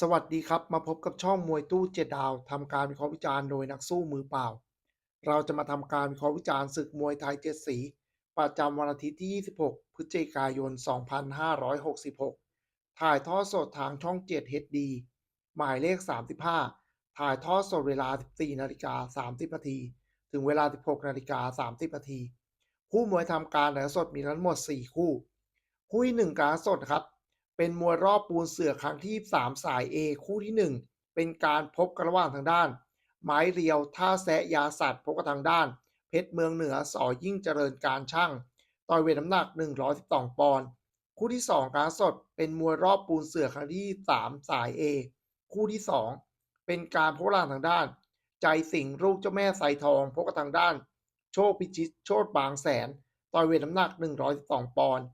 สวัสดีครับ มาพบกับช่องมวยตู้เจ็ดดาวทำการวิเคราะห์วิจารณ์โดยนักสู้มือเปล่า เราจะมาทำการวิเคราะห์วิจารณ์ศึกมวยไทยเจ็ดสี ประจำวันอาทิตย์ที่ 26 พฤศจิกายน 2566 ถ่ายทอดสดทางช่อง 7 HD หมายเลข 35 ถ่ายทอดสดเวลา 14นาฬิกา30นาทีถึงเวลา 16นาฬิกา30นาทีคู่มวยทำการถ่ายสดมีทั้งหมด 4 คู่ คู่ที่หนึ่งการสดครับ เป็นมวยรอบปูนเสือครั้งที่ 3 สาย A คู่ที่ 1 เป็นการพบกันระหว่างทางด้าน ไม้เรียวท่าแซะยาสัตว์พบกับทางด้าน เพชรเมืองเหนือสอยิ่งเจริญการช่างต่อยเวทน้ำหนัก 112 ปอนด์คู่ที่ 2 การสดเป็นมวยรอบปูนเสือครั้งที่ 3 สาย A คู่ที่ 2 เป็นการพบกันระหว่างทางด้าน ใจสิงห์ลูกเจ้าแม่ไซทองพบกับทางด้าน โชคพิชิตโชตบางแสนต่อยเวทน้ำหนัก 112 ปอนด์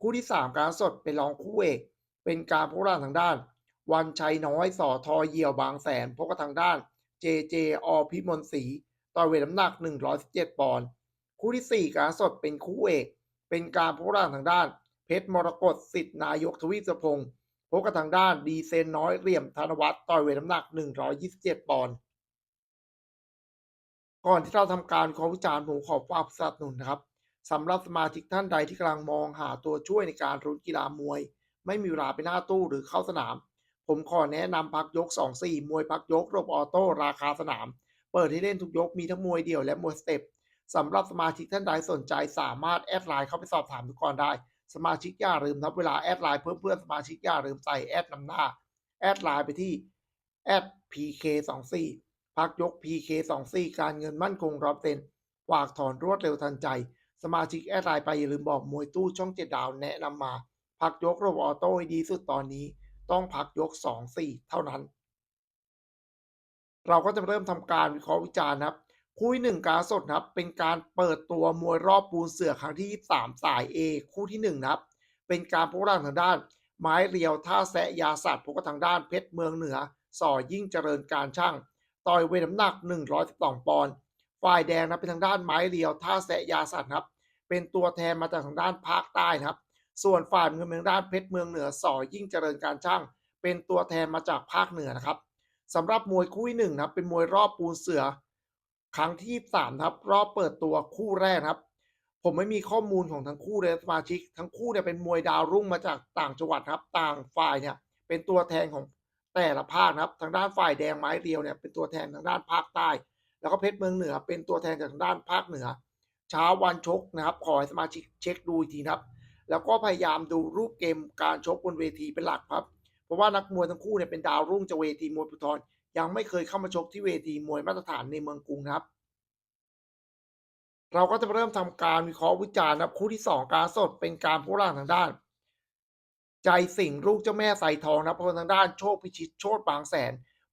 คู่ที่ 3 การสดเป็นรองคู่เอก เป็นการพบกันทางด้าน วันชัยน้อยสอทอเหี่ยวบางแสนพบกับทางด้านเจเจอพิมลศรีต่อยเวทน้ำหนัก 117 ปอนด์คู่ที่ 4 การสดเป็นคู่เอก เป็นการพบกันทางด้าน เพชรมรกตสิทธินายกทวีสพงศ์พบกับทางด้านดีเซนน้อยเหลี่ยมธนวัฒน์ต่อยเวทน้ำหนัก 127 ปอนด์ก่อนที่เราทำการขอวิจารณ์ผมขอฝากสนับสนุนนะครับสำหรับสมาชิกท่านใดที่กำลังมองหาตัวช่วยในการรุ้นกีฬามวย ไม่มีเวลาไปหน้าตู้หรือเข้าสนาม ผมขอแนะนำพักยก 2-4 มวยพักยกรบออโต้ราคาสนาม เปิดให้เล่นทุกยกมีทั้งมวยเดี่ยวและมวยสเต็ปสำหรับสมาชิกท่านใดสนใจสามารถแอดไลน์เข้าไปสอบถามทุกกอนได้ สมาชิกอย่าลืมนับเวลาแอดไลน์เพิ่มเพื่อนสมาชิกอย่าลืมใส่แอดนำหน้า แอดไลน์ไปที่แอด PK24 พักยก PK24 การเงินมั่นคงร้อยเซนต์ฝากถอนรวดเร็วทันใจ สมาชิกแอดไลน์ไปอย่าลืมบอกมวยตู้ช่องเจ็ดดาวแนะนำมา พักยกระบบออโต้ให้ดีสุดตอนนี้ต้องพักยก 2-4 เท่านั้น เราก็จะเริ่มทำการวิเคราะห์วิจารณ์ครับคู่ที่หนึ่งการสดนะครับ เป็นการเปิดตัวมวยรอบปูนเสือครั้งที่23สาย A คู่ที่1นะครับ เป็นการพบกันทางด้าน ไม้เรียวท่าแซะยาสัตว์พบกันทางด้านเพชรเมืองเหนือส่อยิ่งเจริญการช่าง ต่อยเวทน้ำหนัก 112 ปอนด์ฝ่ายแดงนะเป็นทางด้านไม้เรียวท่าแซะยาสัตว์ครับ เป็นตัวแทนมาจากทางด้านภาคใต้นะครับ ส่วนฝ่ายเมืองเมืองด้านเพชรเมืองเหนือสอยิ่งเจริญการช่าง เป็นตัวแทนมาจากภาคเหนือนะครับสำหรับมวยคู่ที่หนึ่งนะเป็นมวยรอบปูนเสือ ครั้งที่สามครับ รอบเปิดตัวคู่แรกครับ ผมไม่มีข้อมูลของทั้งคู่เลยสมาชิก ทั้งคู่เนี่ยเป็นมวยดาวรุ่งมาจากต่างจังหวัดครับ ต่างฝ่ายเนี่ยเป็นตัวแทนของแต่ละภาคครับ ทางด้านฝ่ายแดงไม้เรียวเนี่ยเป็นตัวแทนทางด้านภาคใต้ แล้วก็เพชรเมืองเหนือ เป็นตัวแทนจากทางด้านภาคเหนือ เช้าวันชกนะครับ ขอให้สมาชิกเช็คดูอีกทีนะครับ แล้วก็พยายามดูรูปเกมการชกบนเวทีเป็นหลักครับ เพราะว่านักมวยทั้งคู่เนี่ยเป็นดาวรุ่งจากเวทีมวยภูธรยังไม่เคยเข้ามาชกที่เวทีมวยมาตรฐานในเมืองกรุงนะครับ เราก็จะเริ่มทำการวิเคราะห์วิจารณ์นะครับคู่ที่ 2 การสดเป็นการผู้ล่างทางด้าน ใจสิงลูกเจ้าแม่ใส่ทองนะครับเพราะทางด้านโชคพิชิตโชตบางแสน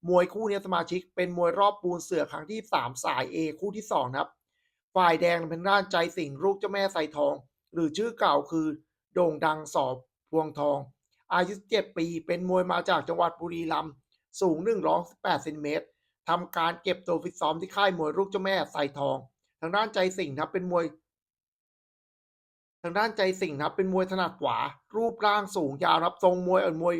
มวยคู่นี้สมาชิกเป็นมวยรอบปูนเสือครั้งที่3สาย A คู่ที่2นะครับ ฝ่ายแดงเป็นด้านใจสิงลูกเจ้าแม่ใส่ทอง หรือชื่อเก่าคือโด่งดังสอบพวงทอง อายุ 7 ปีเป็นมวยมาจากจังหวัดบุรีรัมย์สูง 118เซนติเมตรทำการเก็บตัวฟิตซ้อมที่ค่ายมวยลูกเจ้าแม่ใส่ทอง ทางด้านใจสิงห์นะเป็นมวย ทางด้านใจสิงห์นะเป็นมวยถนัดขวา รูปร่างสูงยาวรับทรงมวยเอ่อนมวย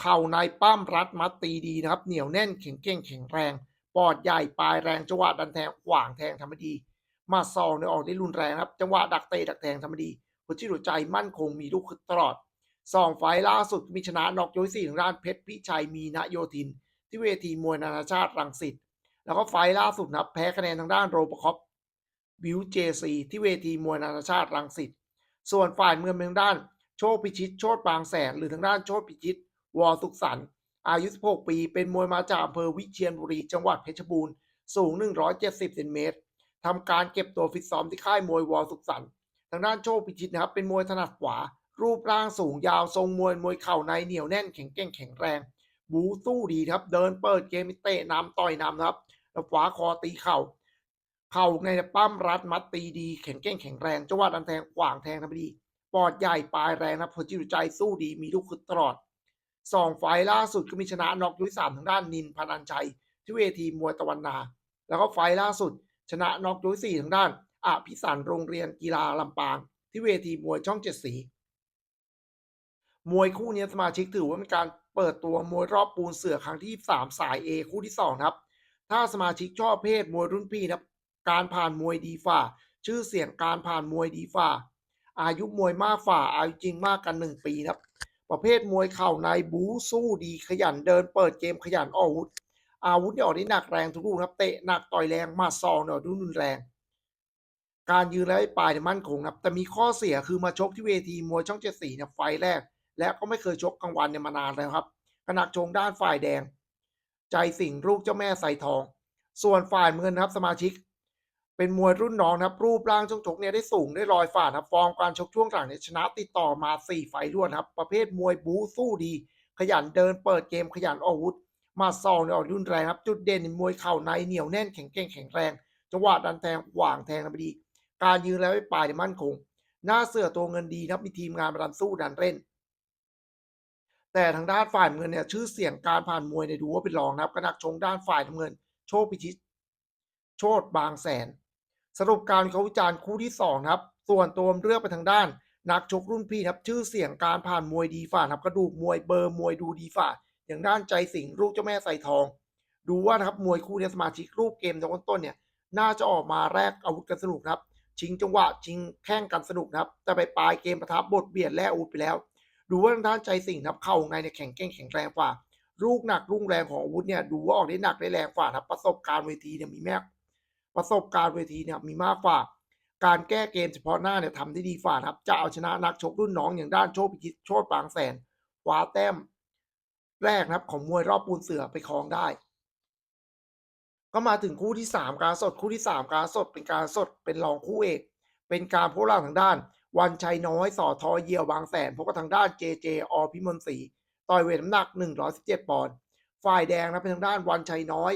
เข่าในปั้มรัดมัดตีดีนะครับ เหนียวแน่นแข็งเก่งแข็งแรง ปอดใหญ่ปลายแรงจังหวะดันแทงขวางแทงทำดี มาซองเนี่ยออกได้รุนแรงครับ จังหวะดักเตะดักแทงทำดีหัวจิตหัวใจมั่นคงมีลูกขึ้นตลอดสองไฟล์ล่าสุดมีชนะนอกยกสี่ทางด้านเพชรพิชัยมีนโยธิน ที่เวทีมวยนานาชาติรังสิตแล้วก็ไฟล์ล่าสุดนับแพ้คะแนนทางด้านโรบคอปบิวเจซีที่เวทีมวยนานาชาติรังสิตส่วนฝ่ายเมืองเมืองด้าน โชคพิชิต โชตบางแสน หรือทางด้านโชคพิชิต วอสุขสันอายุ 16 ปี เป็นมวยมาจากอำเภอวิเชียรบุรี จังหวัดเพชรบูรณ์ สูง 170เซนติเมตร ทำการเก็บตัวฟิตซ้อมที่ค่ายมวยวอสุขสันต์ทางด้านโชคพิชิตนะครับเป็นมวยถนัดขวา รูปร่างสูงยาวทรงมวยมวยเข่าในเหนียวแน่นแข็งแกร่งแข็งแรง บูสู้ดีครับ เดินเปิดเกมเตะนำต่อยนำนะครับแล้วขวาคอตีเข่า เข่าในปั้มรัดมัดตีดีแข็งแกร่งแข็งแรงจังหวะดันแทงขวางแทงทำดีปอดใหญ่ปลายแรงนะพอจิตใจสู้ดีมีลูกขึ้นตลอดสองไฟล์ล่าสุดก็มีชนะน็อกยุ้ยสามทางด้านนินพนันชัย ที่เวทีมวยตะวันนา แล้วก็ไฟล์ล่าสุด ชนะน็อกยุ้ยสี่ทางด้านอภิสันโรงเรียนกีฬาลำปาง ที่เวทีมวยช่องเจ็ดสี มวยคู่นี้สมาชิกถือว่าเป็นการเปิดตัวมวยรอบปูนเสือครั้งที่23สาย A คู่ที่2ครับ ถ้าสมาชิกชอบเพศมวยรุ่นพี่นะการผ่านมวยดีฝ่า ชื่อเสียงการผ่านมวยดีฝ่า อายุมวยมากฝ่า อายุจริงมากกัน1ปีนะครับ ประเภทมวยเข่าในบูสู้ดีขยันเดินเปิดเกมขยันออกอาวุธ อาวุธเนี่ยออกได้หนักแรงทุกลูกนะครับเตะหนักต่อยแรงมาซองเนี่ยดูรุนแรง การยืนและปลายเนี่ยมั่นคงนะครับแต่มีข้อเสียคือมาชกที่เวทีมวยช่องเจ็ดสีเนี่ยไฟแรก และก็ไม่เคยชกกลางวันเนี่ยมานานแล้วครับขณะชงด้านฝ่ายแดง ใจสิงลูกเจ้าแม่ใส่ทอง ส่วนฝ่ายเงินนะครับสมาชิก เป็นมวยรุ่นน้องนะครับ รูปร่างช่วงชกเนี่ยได้สูงได้ลอยฝ่าครับฟอร์มการชกช่วงหลังเนี่ยชนะติดต่อมา4ไฟล์รวดครับ ประเภทมวยบู๊สู้ดี ขยันเดินเปิดเกมขยันอาวุธ มาซองเนี่ยออกรุนแรงครับ จุดเด่นมวยเข่าในเหนียวแน่นแข็งแกร่งแข็งแรงจังหวะดันแทงหว่างแทงนะพอดี การยืนแล้วไม่ปลายมั่นคง หน้าเสือตัวเงินดีครับมีทีมงานมาดันสู้ดันเล่น แต่ทางด้านฝ่ายเงินเนี่ยชื่อเสียงการผ่านมวยเนี่ยดูว่าเป็นรองนะครับกระนักชงด้านฝ่ายเงิน โชคพิชิต โชตบางแสน สรุปการเขาวิจารณ์คู่ที่สองครับ ส่วนตัวเลือกไปทางด้าน นักชกรุ่นพี่ครับ ชื่อเสียงการผ่านมวยดีฝ่าครับกระดูกมวยเบอร์มวยดูดีฝ่า อย่างด้านใจสิงห์ลูกเจ้าแม่ใส่ทอง ดูว่านะครับมวยคู่เนี้สมาชิกรูปเกมตอนต้นเนี่ย น่าจะออกมาแรกอาวุธกันสนุกครับ ชิงจังหวะชิงแข้งกันสนุกนะครับ แต่ไปปลายเกมประทับบทเบียดแลกอาวุธไปแล้ว ดูว่าทางด้านใจสิงห์นะครับเข้าในเนี่ยแข็งแกร่งแข็งแรงกว่าลูกหนักรุ่งแรงของอาวุธเนี่ยดูว่าออกได้หนักได้แรงกว่าครับประสบการณ์เวทีเนี่ยมีแมกประสบการณ์เวทีเนี่ยมีมากกว่าการแก้เกมเฉพาะหน้าเนี่ยทำได้ดีฝ่าครับ จะเอาชนะนักชกรุ่นน้องอย่างด้านโชคพิชิตโชตบางแสนคว้าแต้ม แรกนะครับ ของมวยรอบปูนเสือไปครองได้ ก็มาถึงคู่ที่ 3 การสดคู่ที่ 3 การสดเป็นการสดเป็นรองคู่เอก เป็นการพบล่างทางด้าน วันชัยน้อยสอทอเยียวบางแสนพบกับทางด้านเจเจอพิมลศรีต่อยเวทน้ำหนัก 117 ปอนด์ฝ่ายแดงนะเป็นทางด้านวันชัยน้อย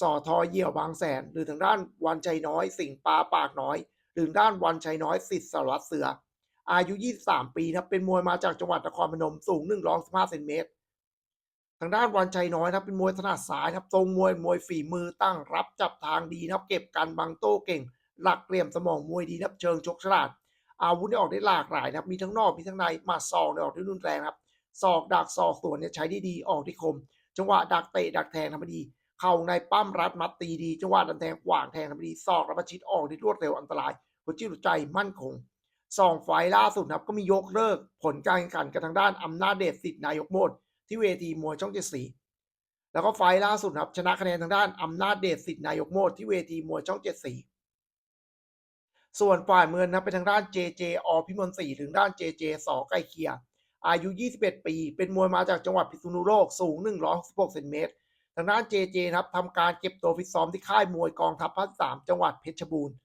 สอทอเยี่ยวบางแสน หรือทางด้านวันชัยน้อย สิงปลาปากน้อย หรือด้านวันชัยน้อยสิทธิ์สารวัตรเสือ อายุ 23 ปีนะเป็นมวยมาจากจังหวัดนครพนมสูง 115เซนติเมตร ทางด้านวันชัยน้อยครับเป็นมวยถนัดซ้ายครับทรงมวยมวยฝีมือตั้งรับจับทางดีนะครับเก็บกันบังโต้เก่ง หลักเหลี่ยมสมองมวยดีนะครับเชิงชกฉลาด อาวุธเนี่ยออกได้หลากหลายนะครับมีทั้งนอกมีทั้งในมาศอกเนี่ยออกได้รุนแรงครับศอกดักศอกสวนเนี่ยใช้ได้ดีออกได้คม จังหวะดักเตะดักแทงทำได้ดี เข่าในปั้มรัดมัดตีดี จังหวะดันแทงขวางแทงทำได้ดีศอกรับประชิดออกได้รวดเร็วอันตรายหัวจิตหัวใจมั่นคงสองไฟล่าสุดครับก็มียกเลิกผลการแข่งขันกันทางด้านอำนาจเดชสิทธิ์นายกโมด ที่เวทีมวยช่องเจ็ดสีแล้วก็ไฟล์ล่าสุดครับ ชนะคะแนนทางด้านอำนาจเดชสิทธินายกโมดที่เวทีมวยช่องเจ็ดสีส่วนฝ่ายเมืองนะเป็นทางด้าน JJ อพิมลศรีถึงด้าน JJ สอไก่เคีย อายุ 21 ปี เป็นมวยมาจากจังหวัดพิษณุโลกสูง 166เซนติเมตร ทางด้าน JJ นะครับทำการเก็บตัวฟิตซ้อมที่ค่ายมวยกองทัพภาค3จังหวัดเพชรบูรณ์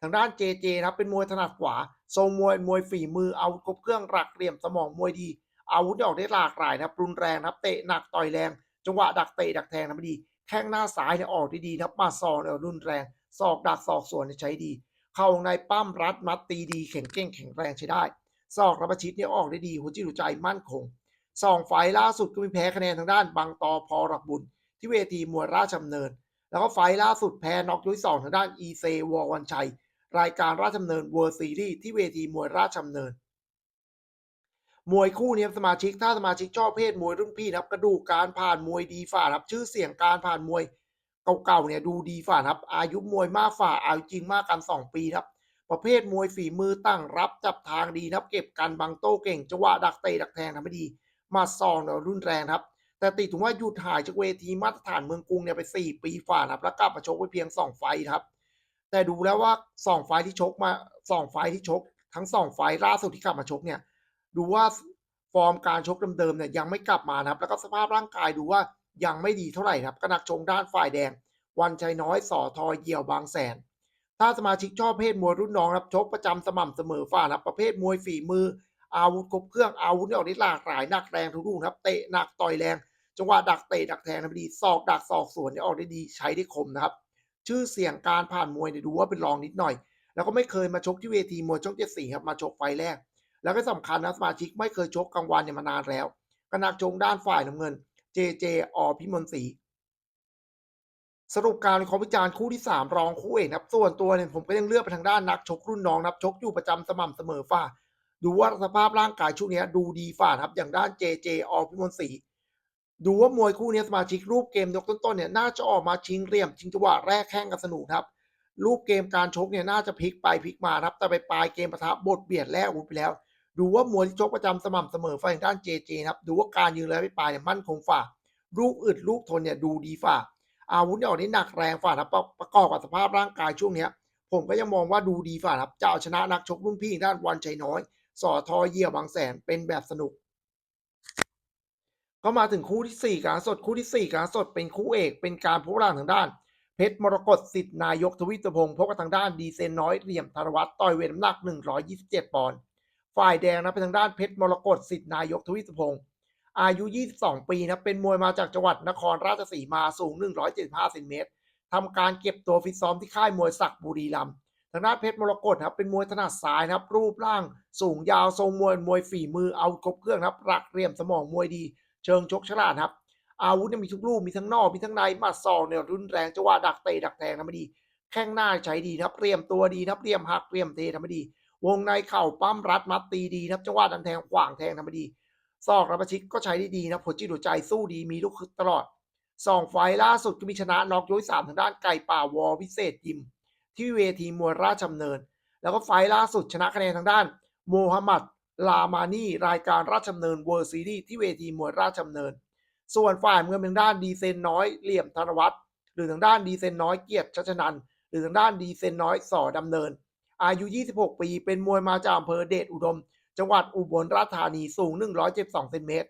ทางด้าน JJ นะครับเป็นมวยถนัดขวาทรงมวยมวยฝีมือเอาวุธครบเครื่องหลักเหลี่ยมสมองมวยดี อาวุธออกได้หลากหลายนะครับรุนแรงนะครับเตะหนักต่อยแรง จังหวะดักเตะดักแทงนะไม่ดีแข้งหน้าซ้ายเนี่ยออกได้ดีนะครับมาซองเนี่ยรุนแรงศอกดักศอกสวนเนี่ยใช้ดี เข้าในปั้มรัดมัดตีดีแข็งเก่งแข็งแรงใช้ได้ศอกรับประชิดเนี่ยออกได้ดีหัวจิตหัวใจมั่นคงสองไฟล์ล่าสุดก็มีแพ้คะแนนทางด้านบางตอพอรักบุญ ที่เวทีมวยราชดำเนิน แล้วก็ไฟล์ล่าสุดแพ้น็อกยกที่สองทางด้านอีเซวอวันชัย รายการราชดำเนินเวิร์ซีรีส์ที่เวทีมวยราชดำเนิน มวยคู่นี้สมาชิกถ้าสมาชิกชอบเพศมวยรุ่นพี่นะครับกระดูกการผ่านมวยดีฝ่าครับ ชื่อเสียงการผ่านมวยเก่าๆเนี่ยดูดีฝ่าครับ อายุมวยมากฝ่าอายุจริงมากกัน 2 ปีครับ ประเภทมวยฝีมือตั้งรับจับทางดีนะครับ เก็บกันบังโต้เก่งจังหวะดักเตะดักแทงทำได้ดี มาซองเนี่ยรุนแรงครับ แต่ติดถึงว่าหยุดหายจากเวทีมาตรฐานเมืองกรุงเนี่ยไป 4 ปีฝ่าครับแล้วกลับมาชกไปเพียง 2 ไฟครับ แต่ดูแล้วว่า 2 ไฟที่ชกมา 2 ไฟที่ชก ทั้ง 2 ไฟล่าสุดที่กลับมาชกเนี่ย ดูว่าฟอร์มการชกเดิมๆเนี่ยยังไม่กลับมานะครับ แล้วก็สภาพร่างกายดูว่ายังไม่ดีเท่าไหร่ครับก็นักชงด้านฝ่ายแดง วันชัยน้อยสอทอเยี่ยวบางแสน ถ้าสมาชิกชอบเพศมวยรุ่นน้องครับชกประจำสม่ำเสมอฝ่านะครับประเภทมวยฝีมือ อาวุธครบเครื่องอาวุธเนี่ยออกได้หลากหลายหนักแรงทุกลูกนครับเตะหนักต่อยแรง จังหวะดักเตะดักแทงนะดีศอกดักศอกสวนเนี่ยออกได้ดีใช้ได้คมนะครับ ชื่อเสียงการผ่านมวยเนี่ยดูว่าเป็นรองนิดหน่อย แล้วก็ไม่เคยมาชกที่เวทีมวยช่องเจ็ดสี่ครับมาชกไฟแรก แล้วก็สำคัญนะสมาชิกไม่เคยชกกลางวันเนี่ยมานานแล้วก็นักชงด้านฝ่ายน้ำเงิน JJ อพิมลศรีสรุปการวิเคราะห์วิจารณ์คู่ที่ 3 รองคู่เอกนะครับส่วนตัวเนี่ยผมก็ยังเลือกไปทางด้านนักชกรุ่นน้องนับชกอยู่ประจำสม่ำเสมอฝ่า ดูว่าสภาพร่างกายช่วงนี้ดูดีฝ่าครับอย่างด้านเจเจอพิมลศรีดูว่ามวยคู่นี้สมาชิกรูปเกมยกต้นๆเนี่ยน่าจะออกมาชิงเหลี่ยมชิงจังหวะแรกแข้งกันสนุกครับ รูปเกมการชกเนี่ยน่าจะพลิกไปพลิกมาครับแต่ไปปลายเกมประทะบทเบียดแลกอาวุธไปแล้ว ดูว่ามวยที่ชกประจำสม่ำเสมอฝ่ายด้านเจเจครับ ดูว่าการยืนแล้วไปปลายเนี่ยมั่นคงฝ่าลูกอึดลูกทนเนี่ยดูดีฝ่า อาวุธเนี่ยออกนี่หนักแรงฝ่าครับประกอบกับสภาพร่างกายช่วงเนี้ย ผมก็ยังมองว่าดูดีฝ่าครับจะเอาชนะนักชกรุ่นพี่ด้านวันชัยน้อยสอทอเยี่ยบางแสนเป็นแบบสนุก ก็มาถึงคู่ที่ 4การสดคู่ที่4การสดเป็นคู่เอก เป็นการพบร่างทางด้านเพชรมรกตสิทธิ์นายกทวิตพงศ์พบกับทางด้านดีเซนน้อยเหลี่ยมธารวัตรต่อยเวทน้ำหนัก 127 ปอนด์ ฝ่ายแดงนะเป็นทางด้านเพชรมรกตสิทธินายกทวิตพงศ์อายุ 22 ปีนะเป็นมวยมาจากจังหวัดนครราชสีมาสูง 175เซนติเมตรทำการเก็บตัวฟิตซ้อมที่ค่ายมวยศักดิ์บุรีรัมย์ทางด้านเพชรมรกตครับเป็นมวยถนัดซ้ายนะครับรูปร่างสูงยาวทรงมวยมวยฝีมือเอาครบเครื่องนะครับรักเรียมสมองมวยดี เชิงชกฉลาดครับอาวุธมีทุกลูกมีทั้งนอกมีทั้งในมัดศอกเนี่ยรุนแรงจังหวะดักเตะดักแทงทำไม่ดี แข้งหน้าใช้ดีนะครับเรียมตัวดีนะครับเรียมหักเรียมเททำไม่ดี วงในเข่าปั้มรัดมัดตีดีนะครับจังหวะดันแทงขวางแทงทำไมดีศอกรับประชิกก็ใช้ได้ดีนะผลจิตหัวใจสู้ดีมีลูกคึกตลอดสองไฟล์ล่าสุดก็มีชนะน็อกยกที่สามทางด้านไก่ป่าวอวิเศษยิม ที่เวทีมวยราชดำเนิน แล้วก็ไฟล์ล่าสุดชนะคะแนนทางด้าน โมฮัมหมัด ลามานีรายการราชดำเนินเวิร์ซีรีส์ที่เวทีมวยราชดำเนิน ส่วนฝ่ายเมืองทางด้านดีเซนน้อยเหลี่ยมธนวัฒน์หรือทางด้านดีเซนน้อยเกียรติชัชนันหรือทางด้านดีเซนน้อยสอดำเนิน อายุ 26 ปี เป็นมวยมาจากอำเภอเดชอุดม จังหวัดอุบลราชธานีสูง 172เซนติเมตร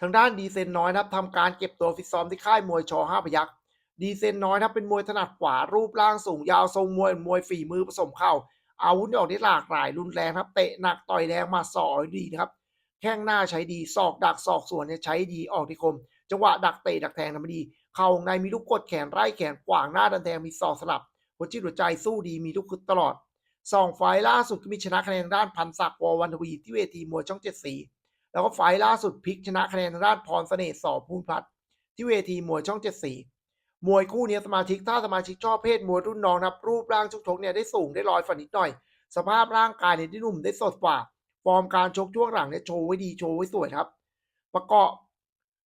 ทางด้านดีเซนน้อยนะครับทำการเก็บตัวฟิตซ้อมที่ค่ายมวยชห้าพยักษ์ดีเซนน้อยนะครับเป็นมวยถนัดขวารูปร่างสูงยาวทรงมวยมวยฝีมือผสมเข่าอาวุธออกได้หลากหลายรุนแรงครับเตะหนักต่อยแรงมาสอกดีนะครับแข้งหน้าใช้ดีศอกดักศอกสวนเนี่ยใช้ดีออกที่คม จังหวะดักเตะดักแทงทำดี เข่าในมีลูกกดแขนไร่แขนขวางหน้าดันแทงมีศอกสลับ หัวจิตหัวใจสู้ดีมีลูกคึกตลอดสองไฟล์ล่าสุดก็มีชนะคะแนนด้านพันศักดิ์วอวันทวีที่เวทีมวยช่องเจ็ดสีแล้วก็ไฟล์ล่าสุดพลิกชนะคะแนนด้านพรเสน่ห์สอภูมิพัฒน์ที่เวทีมวยช่องเจ็ดสีมวยคู่นี้สมาชิกถ้าสมาชิกชอบเพศมวยรุ่นน้องนะครับรูปร่างชุกชกเนี่ยได้สูงได้ลอยฝันนิดหน่อย สภาพร่างกายเนี่ยได้หนุ่มได้สดกว่า ฟอร์มการชกช่วงหลังเนี่ยโชว์ไว้ดีโชว์ไว้สวยครับ ประกอบ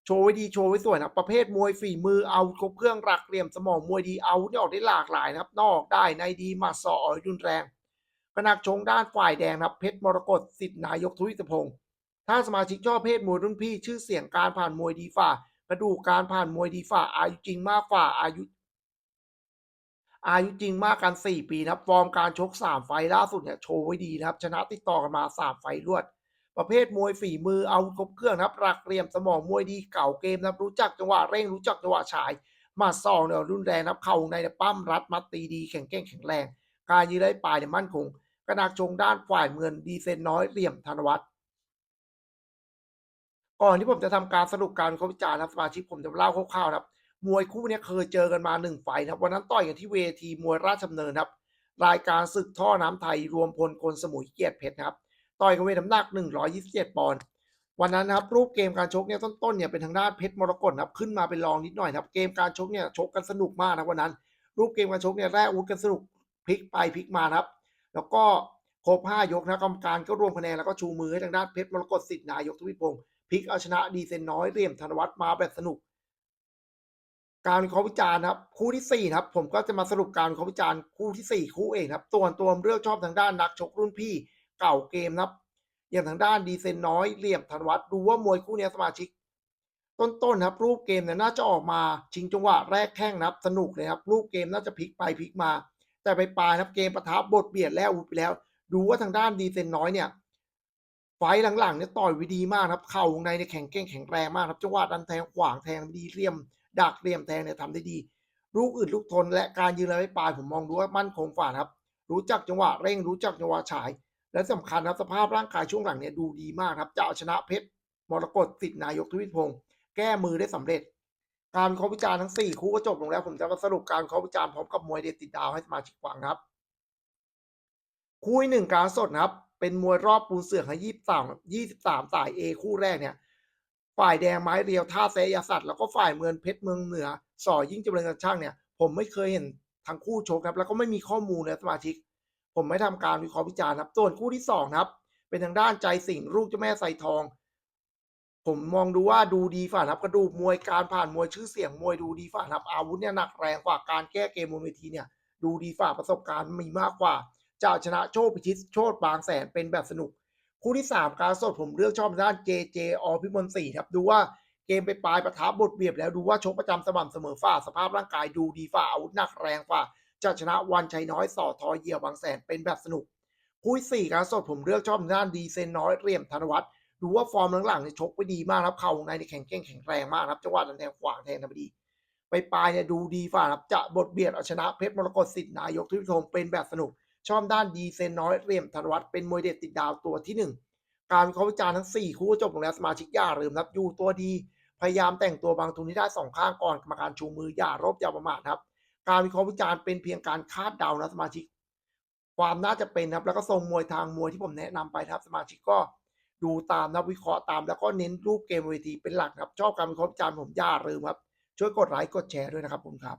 โชว์ไว้ดีโชว์ไว้สวยนะประเภทมวยฝีมือเอาครบเครื่องรักเหลี่ยมสมองมวยดีเอาเนี่ยออกได้หลากหลายนะครับ นอกได้ในดีมาสออยรุนแรงขนักชงด้านฝ่ายแดงนะครับเพชรมรกตสิทธินายกทวิตพงศ์ถ้าสมาชิกชอบเพศมวยรุ่นพี่ ชื่อเสียงการผ่านมวยดีฝ่ากระดูกการผ่านมวยดีฝ่าอายุจริงมากฝ่าอายุ อายุจริงมากกัน 4 ปีนะครับ ฟอร์มการชก 3 ไฟล่าสุดเนี่ยโชว์ไว้ดีนะครับ ชนะติดต่อกันมา 3 ไฟล์รวด ประเภทมวยฝีมือเอาครบเครื่องนะครับรักเรียมสมองมวยดีเก่าเกมนะครับรู้จักจังหวะเร่งรู้จักจังหวะฉายมาซองเนี่ยรุนแรงนะครับเข่าในเนี่ยปั้มรัดมัดตีดีแข็งแกร่งแข็งแรง การยืนได้ปลายเนี่ยมั่นคงกระนักชงด้านฝ่ายเงินดีเซนน้อยเหลี่ยมธนวัฒน์ก่อนที่ผมจะทำการสรุปการวิเคราวิจารณ์นะสมาชิกผมจะเล่าคร่าวๆนะครับ มวยคู่นี้เคยเจอกันมาหนึ่งไฟนะครับวันนั้นต่อยกันที่เวทีมวยราชดำเนินครับ รายการศึกท่อน้ำไทยรวมพลคนสมุยเกียรติเพชรครับ ต่อยกันเวทน้ำหนัก 127 ปอนด์วันนั้นนะครับรูปเกมการชกเนี่ยต้นๆเนี่ยเป็นทางด้านเพชรมรกตครับขึ้นมาเป็นรองนิดหน่อยครับเกมการชกเนี่ยชกกันสนุกมากนะวันนั้น รูปเกมการชกเนี่ยแรกอาวุธกันสนุกพลิกไปพลิกมาครับ แล้วก็ครบ5ยกนะกรรมการก็รวมคะแนนแล้วก็ชูมือให้ทางด้านเพชรมรกตสิทธิ์นายกทวิพงศ์พลิกเอาชนะดีเซนน้อยเหลี่ยมธนวัฒน์มาแบบสนุก การวิเคราะห์วิจารณ์ครับ คู่ที่สี่ครับผมก็จะมาสรุปการวิเคราะห์วิจารณ์คู่ที่สี่คู่เองครับตัวตัวเลือกชอบทางด้านนักชกรุ่นพี่ เก่าเกมนะครับ อย่างทางด้านดีเซนน้อยเหลี่ยมธนวัฒน์ดูว่ามวยคู่นี้สมาชิก ต้นๆครับ รูปเกมเนี่ยน่าจะออกมาชิงจังหวะแรกแข้งนะครับ สนุกเลยครับ รูปเกมน่าจะพลิกไปพลิกมา แต่ไปปลายครับเกมประทะบบทเบียดแล้วอุไปแล้ว ดูว่าทางด้านดีเซนน้อยเนี่ยไฟหลังๆเนี่ยต่อยวิดีมากครับ เข่าวงในเนี่ยแข็งแกร่งแข็งแรงมากครับจังหวะดันแทงขวางแทงดีเรียมดักเรียมแทงเนี่ยทำได้ดีลูกอื่นลูกทนและการยืนระยะปลายผมมองดูว่ามั่นคงฝ่าครับ รู้จักจังหวะเร่งรู้จักจังหวะฉาย และสำคัญครับสภาพร่างกายช่วงหลังเนี่ยดูดีมากครับจะเอาชนะเพชรมรกตสิทธินายกทวิตพงศ์แก้มือได้สำเร็จ การวิเคราะห์วิจารณ์ทั้ง 4 คู่ก็จบลงแล้ว ผมจะมาสรุปการวิเคราะห์วิจารณ์พร้อมกับมวยเด็ดติดดาวให้สมาชิกฟังครับ คู่หนึ่งการสดนะครับ เป็นมวยรอบปูนเสือกให้ยี่สิบสามยี่สิบสามสายเอคู่แรกเนี่ย ฝ่ายแดงไม้เรียวท่าเซยสัตว์แล้วก็ฝ่ายเมืองเพชรเมืองเหนือสอยิ่งจำเริญกันช่างเนี่ย ผมไม่เคยเห็นทั้งคู่ชกครับ แล้วก็ไม่มีข้อมูลเลยสมาชิก ผมไม่ทำการวิเคราะห์วิจารณ์ครับ ส่วนคู่ที่สองครับ เป็นทางด้านใจสิงห์ลูกเจ้าแม่ไซทอง ผมมองดูว่าดูดีฝ่านะครับกระดูกมวยการผ่านมวยชื่อเสียงมวยดูดีฝ่านะครับอาวุธเนี่ยหนักแรงกว่าการแก้เกมบนเวทีเนี่ย ดูดีฝ่าประสบการณ์มีมากกว่าจะชนะโชคพิชิตโชตบางแสนเป็นแบบสนุก คู่ที่ 3 การสดผมเลือกชอบด้าน JJ อพิมลศรีครับดูว่าเกมไปปลายประทับบทเบียบแล้วดูว่าชกประจำสม่ำเสมอฝ่าสภาพร่างกายดูดีฝ่าอาวุธหนักแรงฝ่า จะชนะวันชัยน้อยสอทอเหี่ยวบางแสนเป็นแบบสนุกคู่ที่สี่การสดผมเลือกชอบด้านดีเซนน้อยเรียมธนวัฒน์ดูว่าฟอร์มหลังๆเนี่ยชกไปดีมากครับเข่าในเนี่ยแข็งเก้งแข็งแรงมากครับจังหวะดันแทงขวางแทงทำไปดี ไปปลายเนี่ยดูดีฝ่าครับจะบทเบียดเอาชนะเพชรมรกตสิทธิ์นายกทุกทงเป็นแบบสนุก ชอบด้านดีเซนน้อยเรียมธนวัฒน์เป็นมวยเด็ดติดดาวตัวที่หนึ่งการวิเคราะห์วิจารณ์ทั้ง 4 คู่จบลงแล้วสมาชิกอย่าลืมนะครับอยู่ตัวดี พยายามแต่งตัวบางทุนที่ได้สองข้างก่อนกรรมการชูมืออย่ารบอย่าประมาทครับ การวิเคราะห์วิจารณ์เป็นเพียงการคาดเดานะสมาชิก ความน่าจะเป็นครับ แล้วก็ทรงมวยทางมวยที่ผมแนะนำไปครับสมาชิกก็ดูตามนะวิเคราะห์ตาม แล้วก็เน้นรูปเกมเวทีเป็นหลักครับชอบการวิเคราะห์วิจารณ์ผมอย่าลืมครับ ช่วยกดไลค์กดแชร์ด้วยนะครับผมครับ